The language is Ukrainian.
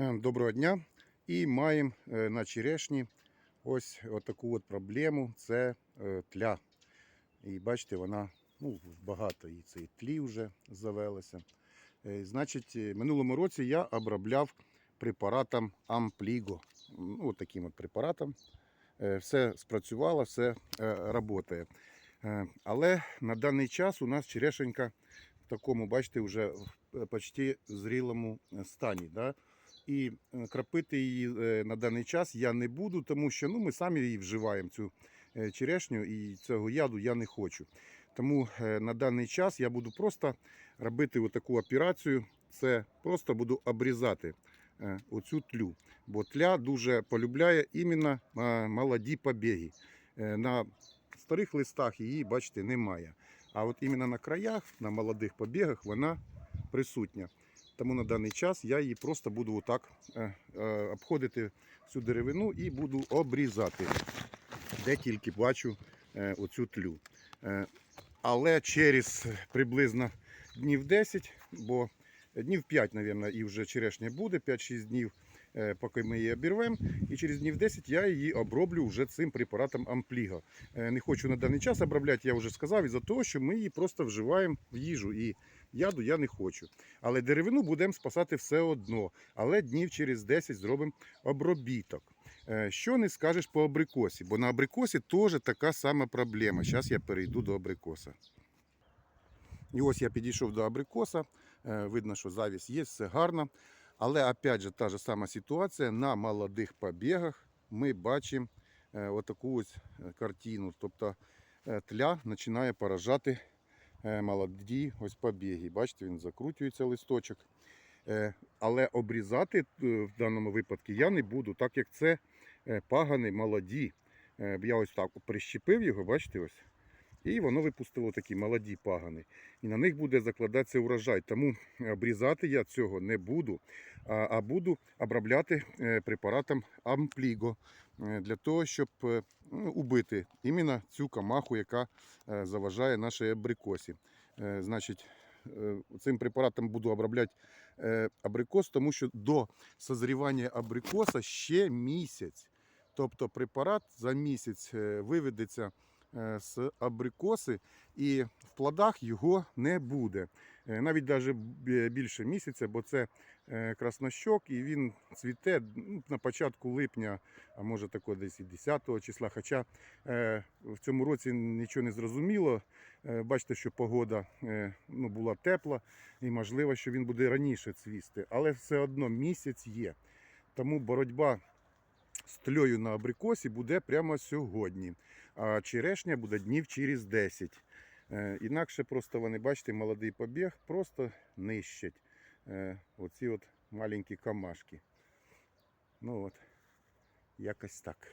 Е, Доброго дня. І маємо е, на черешні ось таку от проблему це е, тля. І бачите, вона ну, багато і цей тлі вже завелося. Е, Значить, минулому році я обробляв препаратом Ампліго. Ну, от таким от препаратом. Все спрацювало, все працює. Але на даний час у нас черешенька в такому, бачите, вже почти зрілому стані. Да? І крапити її е, на даний час я не буду, тому що ну, ми самі її вживаємо, цю е, черешню, і цього яду я не хочу. Тому е, на даний час я буду просто робити таку операцію. Це просто буду обрізати оцю тлю. Бо тля дуже полюбляє іменно молоді побіги. На старих листах її, бачите, немає. А от іменно на краях, на молодих побігах, вона присутня. Тому на даний час я її просто буду отак е, е, обходити всю деревину і буду обрізати, де тільки бачу е, оцю тлю. Але через приблизно днів 10, бо днів 5, мабуть, і вже черешня буде, 5-6 днів, е, поки ми її обірвемо. І через днів 10 я її оброблю вже цим препаратом Ампліго. Е, Не хочу на даний час обробляти, я вже сказав, із-за того, що ми її просто вживаємо в їжу. І яду я не хочу. Але деревину будемо спасати все одно. Але днів через 10 зробимо обробіток. Е, Що не скажеш по абрикосі? Бо на абрикосі теж така сама проблема. Зараз я перейду до абрикоса. І ось я підійшов до абрикоса. Е, Видно, що завість є, все гарно. Але опять же та ж сама ситуація на молодих побігах ми бачимо е, отаку ось е, картину. Тобто тля починає поражати молоді ось побіги. Бачите, він закручується листочок. Але обрізати в даному випадку я не буду, так як це пагани молоді. Я ось так прищепив його, бачите ось. І воно випустило такі молоді пагани. І на них буде закладатися урожай. Тому обрізати я цього не буду, а, буду обробляти е, препаратом Ампліго е, для того, щоб е, ну, убити іменно цю камаху, яка заважає нашій абрикосі. Значить, цим препаратом буду обробляти абрикос, тому що до созрівання абрикоса ще місяць. Тобто препарат за місяць виведеться з абрикоси і в плодах його не буде. Е, Навіть навіть більше місяця, бо це е, краснощок і він цвіте ну, на початку липня, а може тако десь і 10 числа. Хоча е, в цьому році нічого не зрозуміло. Е, Бачите, що погода е, ну, була тепла і можливо, що він буде раніше цвісти, але все одно місяць є. Тому боротьба тлею на абрикосі буде прямо сьогодні. А черешня буде днів через 10. Е, Інакше просто вони, бачите, молодий побіг, просто нищать е, оці от маленькі камашки. Ну от, якось так.